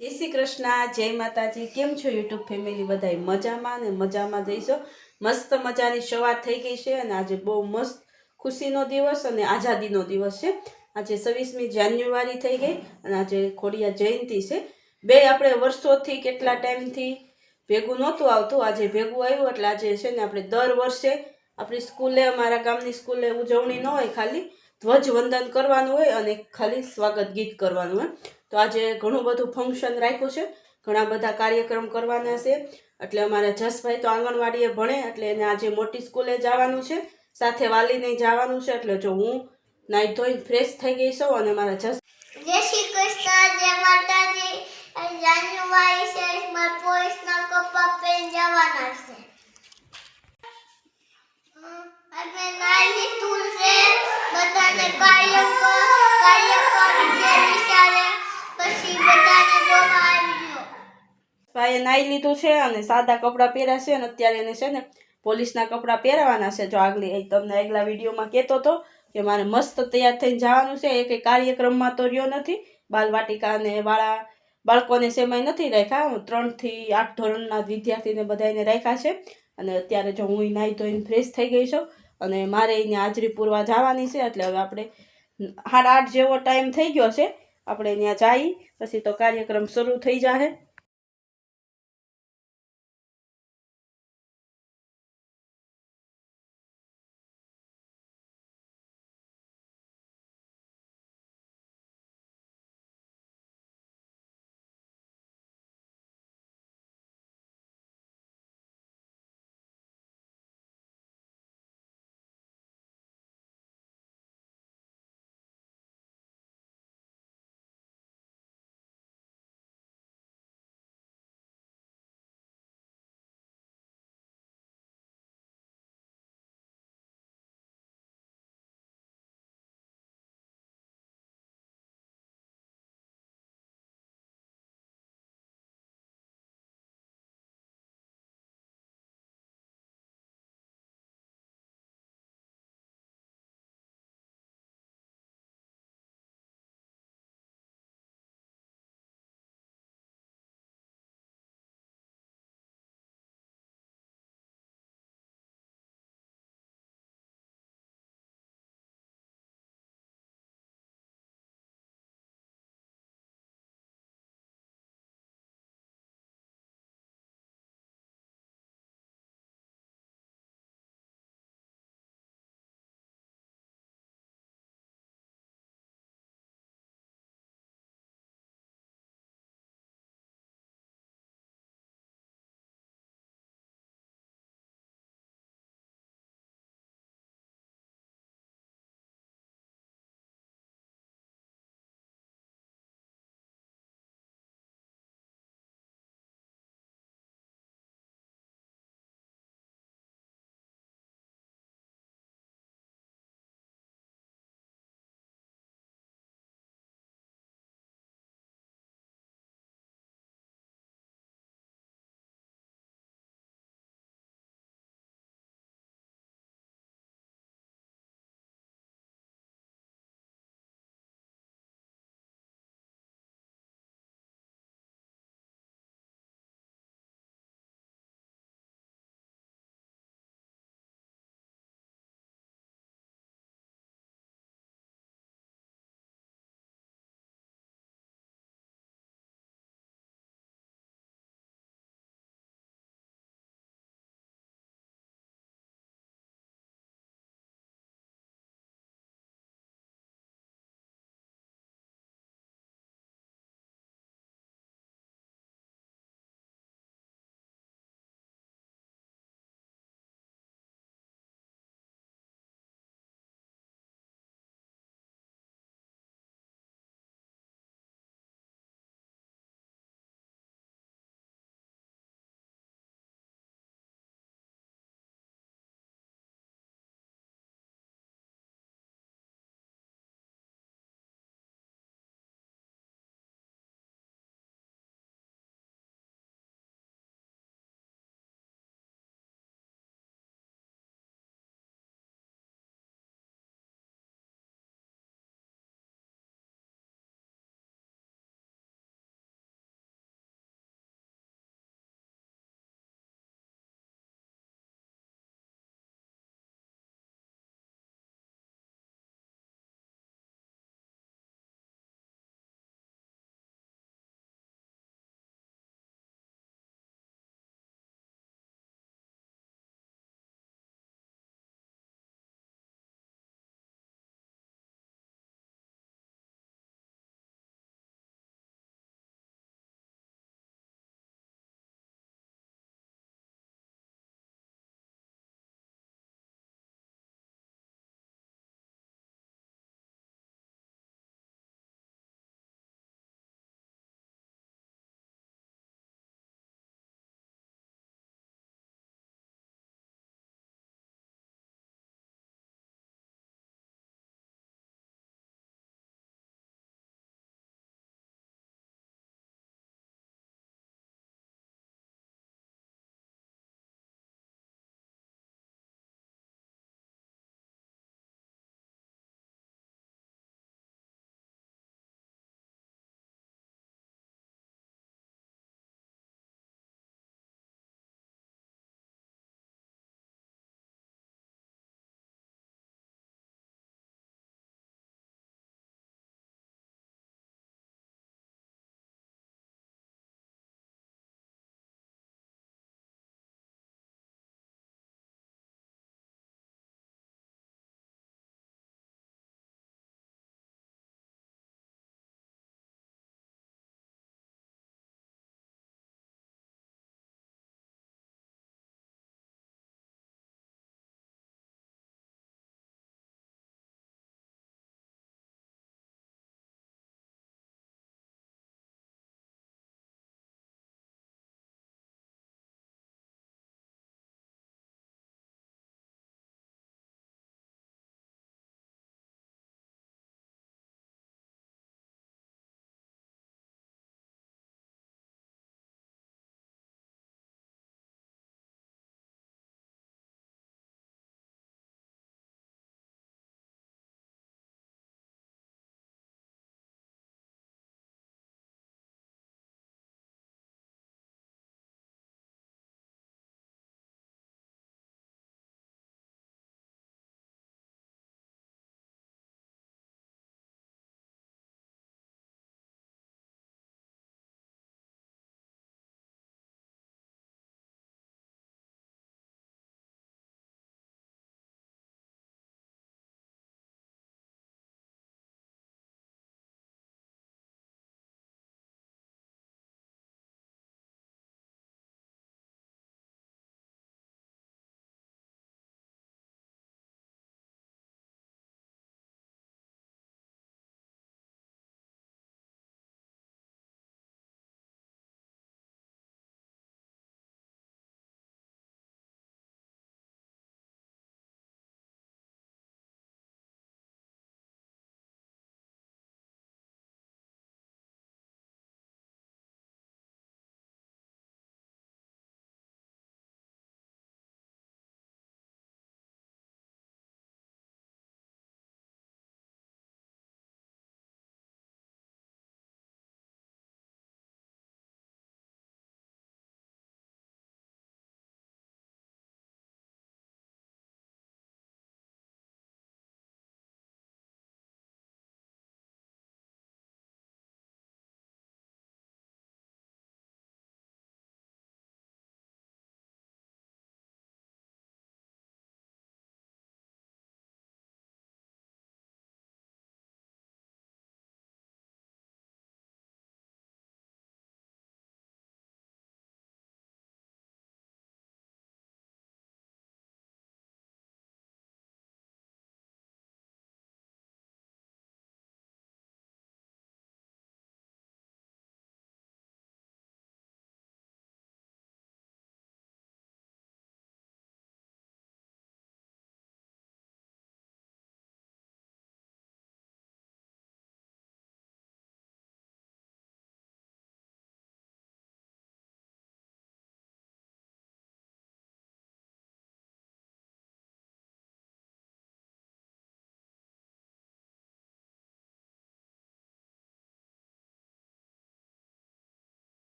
જય શ્રી કૃષ્ણ, જય માતાજી, કેમ છો યુટ્યુબ ફેમિલી? બધા મજામાં ને મજામાં જઈશો. મસ્ત મજાની સવાર થઈ ગઈ છે અને આજે બહુ મસ્ત ખુશીનો દિવસ અને આઝાદીનો દિવસ છે. આજે છવ્વીસમી જાન્યુઆરી થઈ ગઈ અને આજે ખોડિયા જયંતિ છે. બે આપણે વર્ષોથી કેટલા ટાઈમથી ભેગું નહોતું આવતું. આજે ભેગું આવ્યું એટલે આજે છે ને આપણે દર વર્ષે આપણી સ્કૂલે, અમારા ગામની સ્કૂલે ઉજવણી ન હોય ખાલી. ધ્વજવંદન કરવાનું હોય અને ખાલી સ્વાગત ગીત કરવાનું હોય. તો આજે ઘણું બધું ફંક્શન રાખ્યું છે. ઘણા બધા કાર્યક્રમ કરવાના છે. એટલે અમારા જસભાઈ તો આંગણવાડીએ ભણે, એટલે એને આજે મોટી સ્કૂલે જવાનું છે. સાથે વાલીને જવાનું છે, એટલે જો હું નાઈટ ધોઈને ફ્રેશ થઈ ગઈ છું અને મારા જસ જય શ્રી કૃષ્ણ, જય માતાજી. જાન્યુઆરી છે, મારા પોલીસના કપા પહેરી જવાના છે. અમે નાઈ લીધું છે, બધાને કાર્યક્રમ કાર્યક્રમ છે વિચારે. પછી બધાને આવી ભાઈએ નાહી લીધું છે અને સાદા કપડાં પહેર્યા છે અને અત્યારે એને છે ને પોલીસના કપડાં પહેરવાના છે. જો આગલી તમને આગલા વિડીયોમાં કહેતો હતો કે મારે મસ્ત તૈયાર થઈને જવાનું છે. એ કંઈ કાર્યક્રમમાં તો રહ્યો નથી. બાલવાટિકા અને વાળા બાળકોને સેમાય નથી રાખ્યા. ત્રણથી આઠ ધોરણના વિદ્યાર્થીને બધાને રાખ્યા છે. અને અત્યારે જો હું નાહી ધોઈને ફ્રેશ થઈ ગઈ છું અને મારે એને હાજરી પૂરવા જવાની છે. એટલે હવે આપણે સાડા આઠ જેવો ટાઈમ થઈ ગયો છે. આપણે ત્યાં જઈ પછી તો કાર્યક્રમ શરૂ થઈ જશે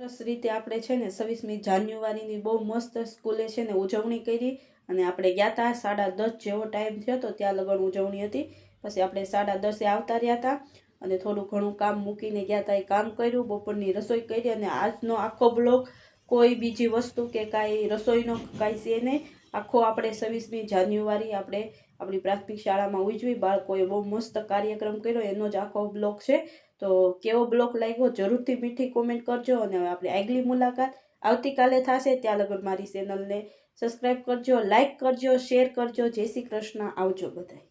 સરસ રીતે આપણે છે ને છવ્વીસમી જાન્યુઆરીની બહુ મસ્ત સ્કૂલે છે ને ઉજવણી કરી અને આપણે ગયા હતા સાડા દસ જેવો ટાઈમ થયો હતો ત્યાં લગન ઉજવણી હતી. પછી આપણે સાડા દસે આવતા રહ્યા હતા અને થોડું ઘણું કામ મૂકીને ગયા હતા એ કામ કર્યું, બપોરની રસોઈ કરી અને આજનો આખો બ્લોક કોઈ બીજી વસ્તુ કે કાંઈ રસોઈનો કાંઈ છે નહીં. આખો આપણે છવ્વીસમી જાન્યુઆરી આપણે આપણી પ્રાથમિક શાળામાં ઉજવી, બાળકોએ બહુ મસ્ત કાર્યક્રમ કર્યો, એનો જ આખો બ્લોક છે. તો કેવો બ્લોગ લાગ્યો જરૂરથી મીઠી કોમેન્ટ કરજો અને આપણે આગલી મુલાકાત આવતીકાલે થશે. ત્યાં લગન મારી ચેનલને સબસ્ક્રાઈબ કરજો લાઈક કરજો શેર કરજો. જય શ્રી કૃષ્ણ. આવજો બધાય.